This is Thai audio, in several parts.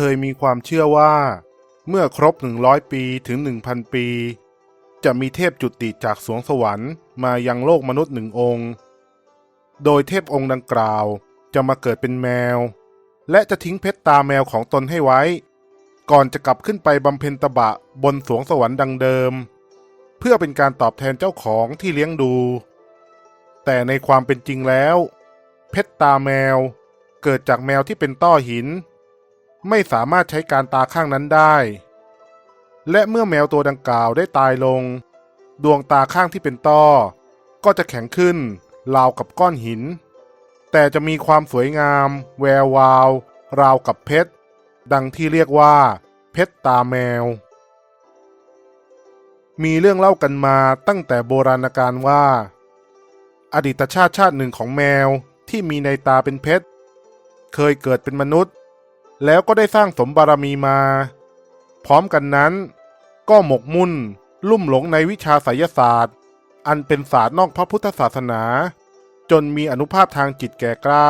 เคยมีความเชื่อว่า เมื่อครบ 100 ปีถึง 1,000 ปี จะมีเทพจุติจากสวงสวรรค์มายังโลกมนุษย์หนึ่งองค์ โดยเทพองค์ดังกล่าวจะมาเกิดเป็นแมว และจะทิ้งเพชรตาแมวของตนให้ไว้ ก่อนจะกลับขึ้นไปบำเพ็ญตบะบนสวงสวรรค์ดังเดิม เพื่อเป็นการตอบแทนเจ้าของที่เลี้ยงดู แต่ในความเป็นจริงแล้ว เพชรตาแมวเกิดจากแมวที่เป็นต้อหิน ไม่สามารถใช้การตาข้างนั้นได้ และเมื่อแมวตัวดังกล่าวได้ตายลง ดวงตาข้างที่เป็นต้อ ก็จะแข็งขึ้นราวกับก้อนหิน แต่จะมีความสวยงาม แวววาว ราวกับเพชร ดังที่เรียกว่า เพชรตาแมว มีเรื่องเล่ากันมาตั้งแต่โบราณกาลว่า อดีตชาติชาติหนึ่งของแมวที่มีในตาเป็นเพชร เคยเกิดเป็นมนุษย์ แล้วก็ได้สร้างสมบารมีมา พร้อมกันนั้น ก็หมกมุ่น ลุ่มหลงในวิชาไสยศาสตร์ อันเป็นศาสตร์นอกพระพุทธศาสนา จนมีอนุภาพทางจิตแก่กล้า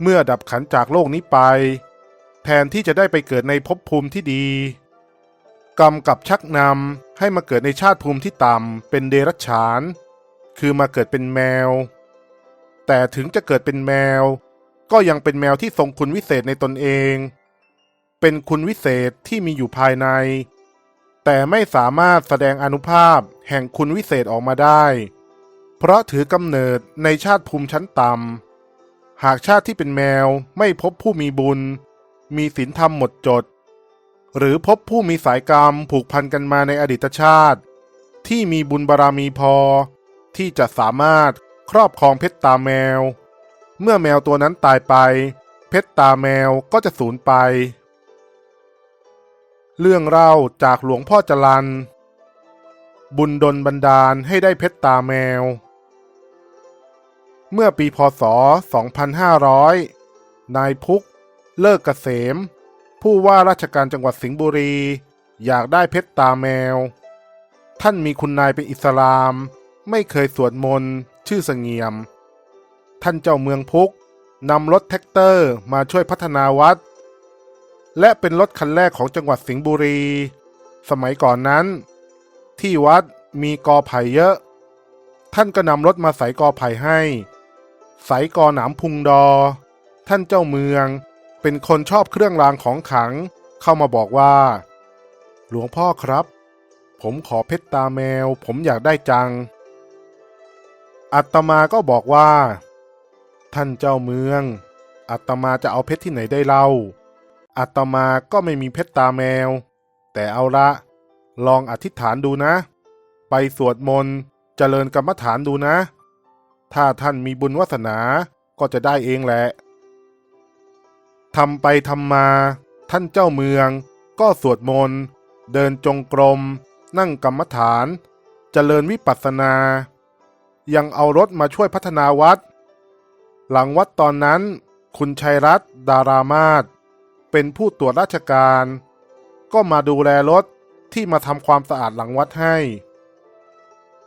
เมื่อดับขันจากโลกนี้ไป แทนที่จะได้ไปเกิดในภพภูมิที่ดี กรรมกับชักนำให้มาเกิดในชาติภูมิที่ต่ำเป็นเดรัจฉาน คือมาเกิดเป็นแมว แต่ถึงจะเกิดเป็นแมว ก็ยังเป็นแมวที่ทรงคุณวิเศษในตนเอง เป็นคุณวิเศษที่มีอยู่ภายใน แต่ไม่สามารถแสดงอนุภาพแห่งคุณวิเศษออกมาได้ เพราะถือกำเนิดในชาติภูมิชั้นต่ำ หากชาติที่เป็นแมวไม่พบผู้มีบุญ มีศีลธรรมหมดจด หรือพบผู้มีสายกรรมผูกพันกันมาในอดีตชาติ ที่มีบุญบารรมีพอ ที่จะสามารถครอบครองเพชรตาแมว เมื่อแมวตัวนั้นตายไป เพชรตาแมวก็จะสูญไป เรื่องเล่าจากหลวงพ่อจรัน บุญดลบันดาลให้ได้เพชรตาแมว เมื่อปีพศ 2500 นายพุก เลิกเกษม ผู้ว่าราชการจังหวัดสิงห์บุรี อยากได้เพชรตาแมว ท่านมีคุณนายเป็นอิสลาม ไม่เคยสวดมนต์ชื่อเสงี่ยม ท่านเจ้าเมืองพุกนำรถแท็กเตอร์มาช่วยพัฒนาวัด และเป็นรถคันแรกของจังหวัดสิงห์บุรี สมัยก่อนนั้น ที่วัดมีกอไผ่เยอะ ท่านก็นำรถมาใส่กอไผ่ให้ ใส่กอหนามพุงดอ ท่านเจ้าเมืองเป็นคนชอบเครื่องรางของขลังเข้ามาบอกว่า หลวงพ่อครับ ผมขอเพชรตาแมว ผมอยากได้จัง อัตมาก็บอกว่า ท่านเจ้าเมือง อัตมาจะเอาเพชรที่ไหนได้เล่า อัตมาก็ไม่มีเพชรตาแมว แต่เอาละ ลองอธิษฐานดูนะ ไปสวดมนต์เจริญกรรมฐานดูนะ ถ้าท่านมีบุญวาสนาก็จะได้เองแหละทำไปทำมา ท่านเจ้าเมืองก็สวดมนต์ เดินจงกรม นั่งกรรมฐานเจริญวิปัสสนา ยังเอารถมาช่วยพัฒนาวัด หลังวัดตอนนั้น คุณชัยรัตน์ดารามาศเป็นผู้ตรวจราชการ ก็มาดูแลรถที่มาทำความสะอาดหลังวัดให้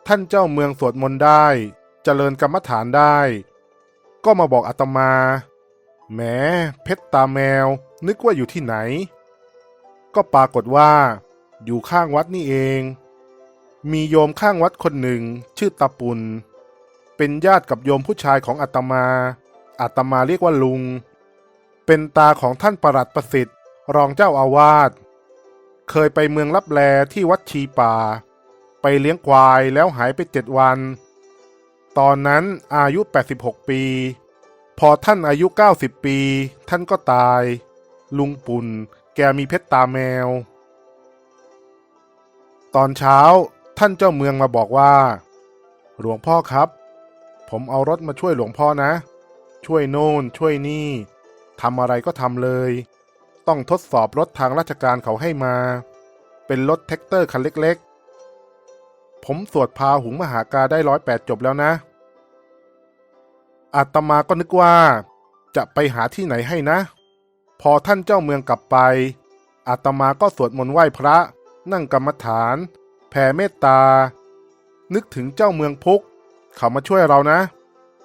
ท่านเจ้าเมืองสวดมนต์ได้เจริญกรรมฐานได้ ก็มาบอกอาตมาแหมเพชรตาแมวนึกว่าอยู่ที่ไหน ก็ปรากฏว่า อยู่ข้างวัดนี่เอง มีโยมข้างวัดคนหนึ่งชื่อตาปุน เป็นญาติกับโยมผู้ชายของอาตมาอาตมาเรียกว่าลุง เป็นตาของท่านประหลัดประสิทธิ์ รองเจ้าอาวาส เคยไปเมืองลับแลที่วัดชีป่า ไปเลี้ยงควายแล้วหายไปเจ็ดวัน ตอนนั้นอายุ 86 ปี พอท่านอายุ 90 ปี ท่านก็ตาย ลุงปุ่น แกมีเพชรตาแมว ตอนเช้าท่านเจ้าเมืองมาบอกว่า หลวงพ่อครับ ผมเอารถมาช่วยหลวงพ่อนะ ช่วยโน่นช่วยนี่ทำอะไรก็ทำเลย ต้องทดสอบรถทางราชการเขาให้มา เป็นรถแท็กเตอร์คันเล็กๆ ผมสวดพาหุงมหากาได้ร้อยแปดจบแล้วนะอาตมาก็นึกว่า จะไปหาที่ไหนให้นะ พอท่านเจ้าเมืองกลับไปอาตมาก็สวดมนต์ไหว้พระ นั่งกรรมฐาน แผ่เมตตา นึกถึงเจ้าเมืองพุก เขามาช่วยเรานะ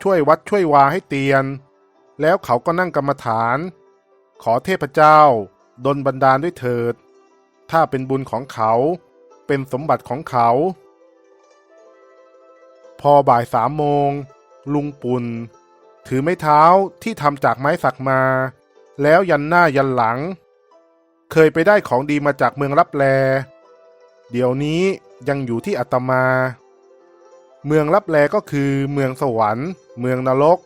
ช่วยวัดช่วยวาให้เตียน แล้วเขาก็นั่งกรรมฐาน ขอเทพเจ้า ดลบันดาลด้วยเถิด ถ้าเป็นบุญของเขา เป็นสมบัติของเขา พอบ่ายสามโมง ลุงปุ่น ถือไม้เท้าที่ทำจากไม้สักมา แล้วยันหน้ายันหลัง เคยไปได้ของดีมาจากเมืองรับแล เดี๋ยวนี้ยังอยู่ที่อัตมา เมืองรับแลก็คือเมืองสวรรค์ เมืองนรก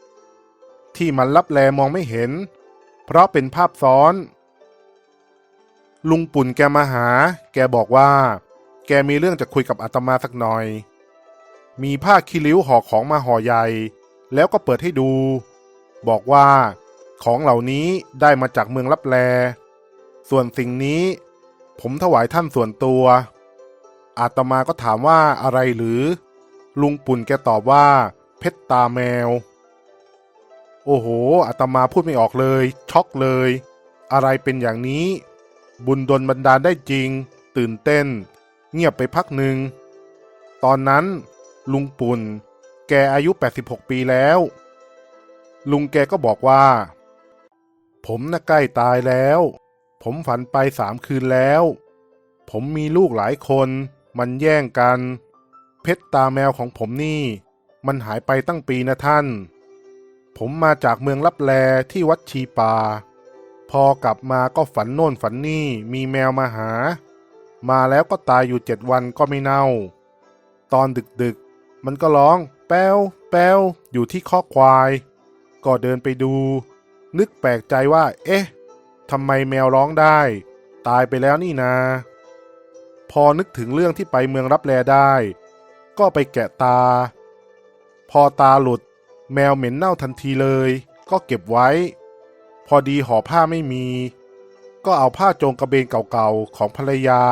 ที่มันรับแลมองไม่เห็น เพราะเป็นภาพซ้อน ลุงปุ่นแกมาหา แกบอกว่า แกมีเรื่องจะคุยกับอาตมาสักหน่อย มีผ้าคีริ้วห่อของมาห่อใหญ่ แล้วก็เปิดให้ดู บอกว่าของเหล่านี้ได้มาจากเมืองรับแล ส่วนสิ่งนี้ ผมถวายท่านส่วนตัว อาตมาก็ถามว่าอะไรหรือ ลุงปุ่นแกตอบว่า เพชรตาแมว โอ้โหอาตมาพูดไม่ออกเลย ช็อกเลย อะไรเป็นอย่างนี้ บุญดลบันดาลได้จริง ตื่นเต้น เงียบไปพักหนึ่ง ตอนนั้น ลุงปุ่น แกอายุ 86 ปีแล้ว ลุงแกก็บอกว่า ผมน่ะใกล้ตายแล้ว ผมฝันไปสามคืนแล้ว ผมมีลูกหลายคน มันแย่งกัน เพชรตาแมวของผมนี่ มันหายไปตั้งปีนะท่าน ผมมาจากเมืองลับแลที่วัดชีปา พอกลับมาก็ฝันโน่นฝันนี่มีแมวมาหา มาแล้วก็ตายอยู่เจ็ดวันก็ไม่เน่า ตอนดึกๆ มันก็ร้อง แป้วแป้วอยู่ที่คอกควาย ก็เดินไปดู นึกแปลกใจว่า เอ๊ะทำไมแมวร้องได้ ตายไปแล้วนี่นา พอนึกถึงเรื่องที่ไปเมืองรับแลได้ ก็ไปแกะตา พอตาหลุด แมวเหม็นเน่าทันทีเลย ก็เก็บไว้ พอดีห่อผ้าไม่มี ก็เอาผ้าโจงกระเบนเก่าๆของภรรยา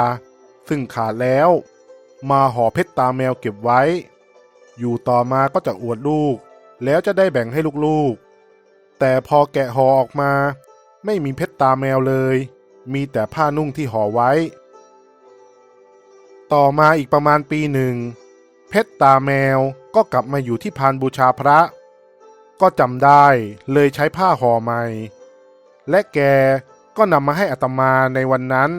ซึ่งขาดแล้ว มาห่อเพชรตาแมวเก็บไว้ อยู่ต่อมาก็จะอวดลูก แล้วจะได้แบ่งให้ลูกๆ แต่พอแกะห่อออกมา ไม่มีเพชรตาแมวเลย มีแต่ผ้านุ่งที่ห่อไว้ ต่อมาอีกประมาณปีหนึ่ง เพชรตาแมวก็กลับมาอยู่ที่พานบูชาพระ ก็จำได้เลยใช้ผ้าห่อใหม่ และแกก็นำมาให้อัตมาในวันนั้น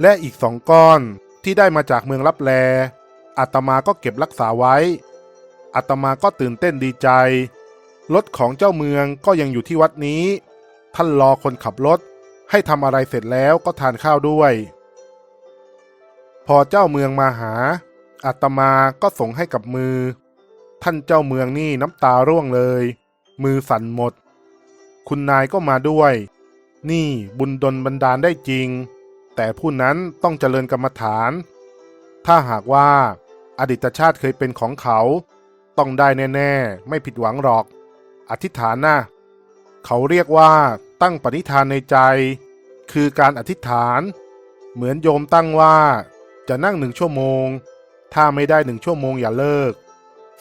และอีกสองก้อนที่ได้มาจากเมืองลับแลอาตมาก็เก็บรักษาไว้อาตมาก็ตื่นเต้นดีใจรถของเจ้าเมืองก็ยังอยู่ที่วัดนี้ ท่านรอคนขับรถให้ทำอะไรเสร็จแล้วก็ทานข้าวด้วย พอเจ้าเมืองมาหา อาตมาก็ส่งให้กับมือ ท่านเจ้าเมืองนี่น้ำตาร่วงเลย มือสั่นหมด คุณนายก็มาด้วย นี่บุญดลบันดาลได้จริง แต่ผู้นั้นต้องเจริญกรรมฐาน ถ้าหากว่าอดีตชาติเคยเป็นของเขา ต้องได้แน่ๆ ไม่ผิดหวังหรอก อธิษฐานนะเขาเรียกว่าตั้งปณิธานในใจ คือการอธิษฐาน เหมือนโยมตั้งว่าจะนั่งหนึ่งชั่วโมง ถ้าไม่ได้หนึ่งชั่วโมงอย่าเลิก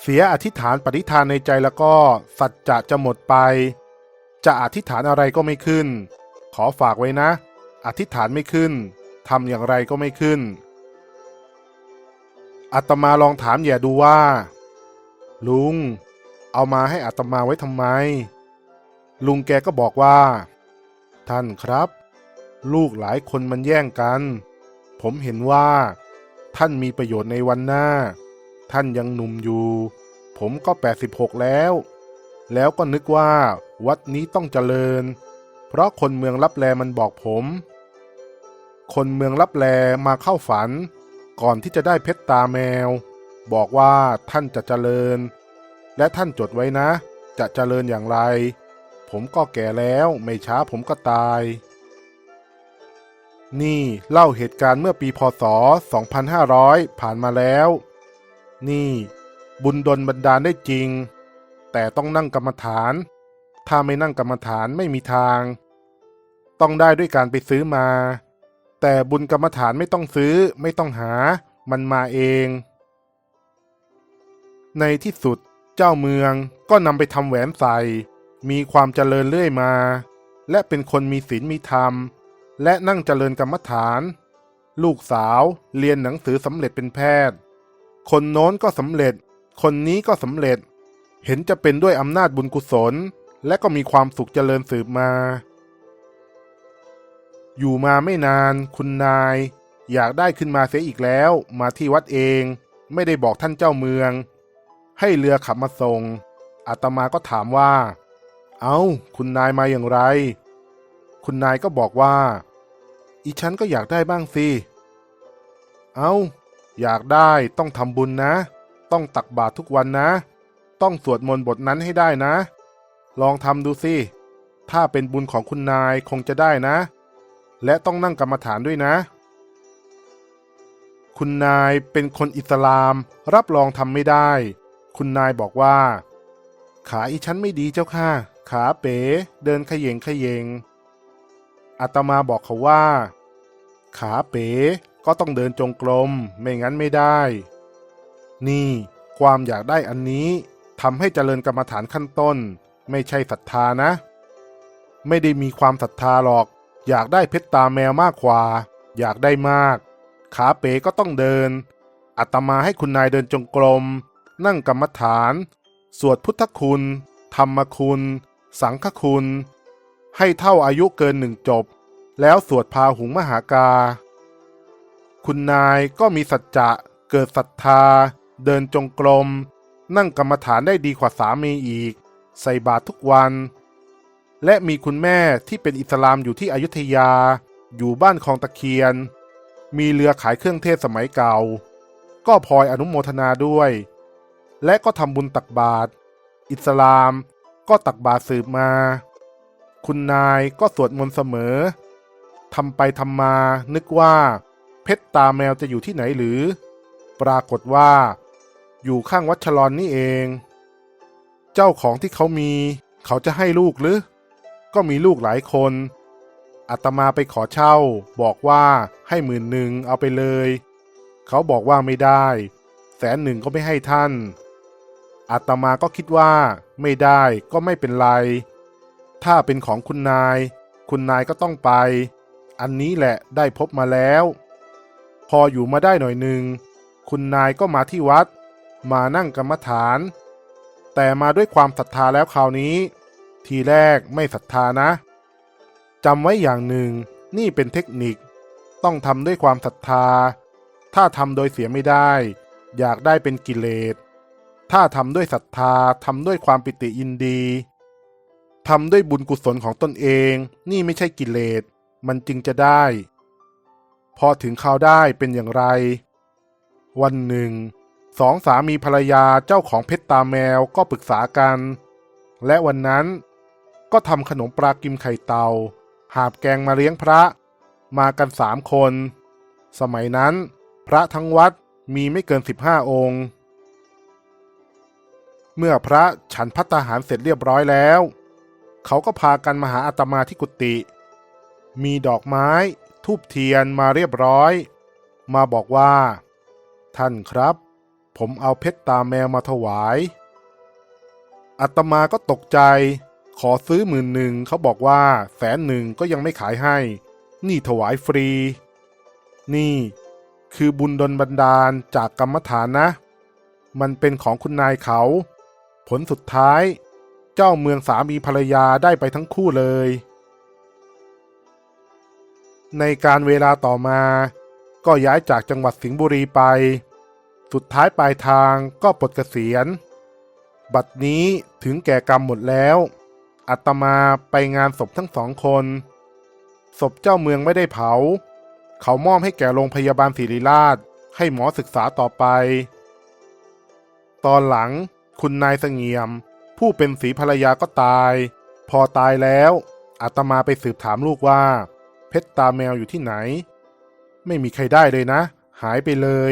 เสียอธิษฐานปณิธานในใจแล้วก็สัจจะจะหมดไป จะอธิษฐานอะไรก็ไม่ขึ้น ขอฝากไว้นะ อธิษฐานไม่ขึ้นทำอย่างไรก็ไม่ขึ้น อาตมาลองถามแย่ดูว่า ลุง เอามาให้อาตมาไว้ทำไม ลุงแกก็บอกว่า ท่านครับ ลูกหลายคนมันแย่งกัน ผมเห็นว่า ท่านมีประโยชน์ในวันหน้า ท่านยังหนุ่มอยู่ ผมก็ 86 แล้ว แล้วก็นึกว่า วัดนี้ต้องเจริญ เพราะคนเมืองลับแลมันบอกผม คนเมืองลับแลมาเข้าฝัน ก่อนที่จะได้เพชรตาแมว บอกว่าท่านจะเจริญ และท่านจดไว้นะ จะเจริญอย่างไร ผมก็แก่แล้วไม่ช้าผมก็ตาย นี่เล่าเหตุการณ์เมื่อปีพศ 2500 ผ่านมาแล้ว นี่ บุญดลบันดาลได้จริง แต่ต้องนั่งกรรมฐาน ถ้าไม่นั่งกรรมฐานไม่มีทาง ต้องได้ด้วยการไปซื้อมา แต่บุญกรรมฐานไม่ต้องซื้อไม่ต้องหา มันมาเอง ในที่สุดเจ้าเมืองก็นำไปทำแหวนใส่ มีความเจริญเรื่อยมา และเป็นคนมีศีลมีธรรม และนั่งเจริญกรรมฐาน ลูกสาวเรียนหนังสือสำเร็จเป็นแพทย์ คนโน้นก็สำเร็จ คนนี้ก็สำเร็จ เห็นจะเป็นด้วยอำนาจบุญกุศล และก็มีความสุขเจริญสืบมา อยู่มาไม่นานคุณนาย อยากได้ขึ้นมาเสียอีกแล้ว มาที่วัดเอง ไม่ได้บอกท่านเจ้าเมือง ให้เรือขับมาส่งอาตมาก็ถามว่า เอา้า คุณนายมาอย่างไร คุณนายก็บอกว่า อีฉันก็อยากได้บ้างสิ เอา้า อยากได้ต้องทำบุญนะ ต้องตักบาตรทุกวันนะ ต้องสวดมนต์บทนั้นให้ได้นะ ลองทำดูสิ ถ้าเป็นบุญของคุณนายคงจะได้นะ และต้องนั่งกรรมฐานด้วยนะ คุณนายเป็นคนอิสลามรับรองทำไม่ได้ คุณนายบอกว่า ขาอีฉันไม่ดีเจ้าค่ะ ขาเป๋เดินเขยงเขยง อาตมาบอกเขาว่า ขาเป๋ก็ต้องเดินจงกรมไม่งั้นไม่ได้ นี่ความอยากได้อันนี้ทำให้เจริญกรรมฐานขั้นต้น ไม่ใช่ศรัทธานะ ไม่ได้มีความศรัทธาหรอก อยากได้เพชรตาแมวมากกว่า อยากได้มาก ขาเป๋ก็ต้องเดินอาตมาให้คุณนายเดินจงกรม นั่งกรรมฐาน สวดพุทธคุณ ธรรมคุณ สังฆคุณ ให้เท่าอายุเกินหนึ่งจบ แล้วสวดพาหุงมหากา คุณนายก็มีสัจจะเกิดศรัทธา เดินจงกรม นั่งกรรมฐานได้ดีกว่าสามีอีก ใส่บาตรทุกวัน และมีคุณแม่ที่เป็นอิสลามอยู่ที่อยุธยา อยู่บ้านคลองตะเคียน มีเรือขายเครื่องเทศสมัยเก่า ก็พลอยอนุโมทนาด้วย และก็ทำบุญตักบาตรอิสลามก็ตักบาตรสืบมา คุณนายก็สวดมนต์เสมอทำไปทำมานึกว่า เพชรตาแมวจะอยู่ที่ไหนหรือ ปรากฏว่า อยู่ข้างวัดชลอนนี่เอง เจ้าของที่เขามี เขาจะให้ลูกหรือ ก็มีลูกหลายคนอาตมาไปขอเช่า บอกว่าให้หมื่นหนึ่งเอาไปเลย เขาบอกว่าไม่ได้ แสนหนึ่งก็ไม่ให้ท่านอาตมาก็คิดว่าไม่ได้ก็ไม่เป็นไร ถ้าเป็นของคุณนาย คุณนายก็ต้องไป อันนี้แหละได้พบมาแล้ว พออยู่มาได้หน่อยหนึ่ง คุณนายก็มาที่วัด มานั่งกรรมฐาน แต่มาด้วยความศรัทธาแล้วคราวนี้ ทีแรกไม่ศรัทธานะจำไว้อย่างหนึ่ง นี่เป็นเทคนิค ต้องทำด้วยความศรัทธา ถ้าทำโดยเสียไม่ได้ อยากได้เป็นกิเลสถ้าทำด้วยศรัทธาทำด้วยความปิติยินดี ทำด้วยบุญกุศลของตนเอง นี่ไม่ใช่กิเลส มันจึงจะได้ พอถึงข่าวได้เป็นอย่างไร วันหนึ่ง สองสามีภรรยาเจ้าของเพชรตาแมวก็ปรึกษากัน และวันนั้นก็ทำขนมปลากิมไข่เตา หาบแกงมาเลี้ยงพระ มากันสามคน สมัยนั้น พระทั้งวัดมีไม่เกินสิบห้าองค์ เมื่อพระฉันพัตตาหารเสร็จเรียบร้อยแล้ว เขาก็พากันมาหาอาตมาที่กุฏิมีดอกไม้ ทูบเทียนมาเรียบร้อย มาบอกว่า ท่านครับ ผมเอาเพชรตาแมวมาถวายอาตมาก็ตกใจ ขอซื้อหมื่นหนึ่งเขาบอกว่าแสนหนึ่งก็ยังไม่ขายให้ นี่ถวายฟรี นี่ คือบุญดลบันดาลจากกรรมฐานนะ มันเป็นของคุณนายเขา ผลสุดท้าย เจ้าเมืองสามีภรรยาได้ไปทั้งคู่เลย ในการเวลาต่อมา ก็ย้ายจากจังหวัดสิงห์บุรีไป สุดท้ายปลายทางก็ปลดเกษียณ บัดนี้ถึงแก่กรรมหมดแล้วอาตมาไปงานศพทั้งสองคน ศพเจ้าเมืองไม่ได้เผา เขามอบให้แก่โรงพยาบาลศิริราชให้หมอศึกษาต่อไป ตอนหลังคุณนายเสงี่ยม ผู้เป็นสีภรรยาก็ตาย พอตายแล้วอาตมาไปสืบถามลูกว่า เพชรตาแมวอยู่ที่ไหน ไม่มีใครได้เลยนะ หายไปเลย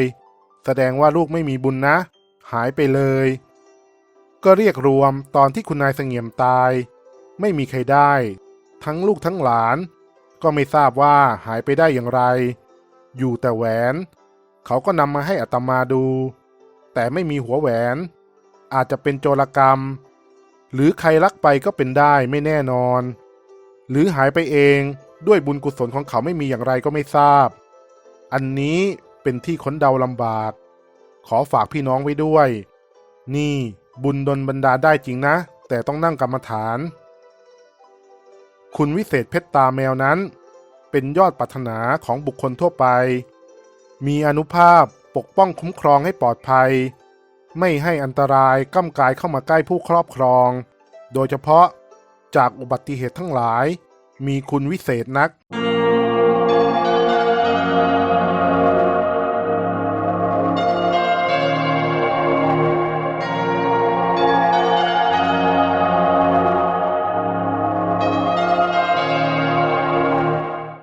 แสดงว่าลูกไม่มีบุญนะ หายไปเลย ก็เรียกรวมตอนที่คุณนายเสงี่ยมตาย ไม่มีใครได้ ทั้งลูกทั้งหลาน ก็ไม่ทราบว่าหายไปได้อย่างไร อยู่แต่แหวน เขาก็นำมาให้อัตมาดู แต่ไม่มีหัวแหวน อาจจะเป็นโจรกรรม หรือใครลักไปก็เป็นได้ไม่แน่นอน หรือหายไปเองด้วยบุญกุศลของเขาไม่มีอย่างไรก็ไม่ทราบ อันนี้เป็นที่ค้นเดาลำบาก ขอฝากพี่น้องไว้ด้วย นี่บุญดลบรรดาได้จริงนะ แต่ต้องนั่งกรรมฐาน คุณวิเศษเพชรตาแมวนั้น เป็นยอดปรารถนาของบุคคลทั่วไป มีอนุภาพปกป้องคุ้มครองให้ปลอดภัย ไม่ให้อันตรายก้ำกายเข้ามาใกล้ผู้ครอบครอง โดยเฉพาะจากอุบัติเหตุทั้งหลาย มีคุณวิเศษนัก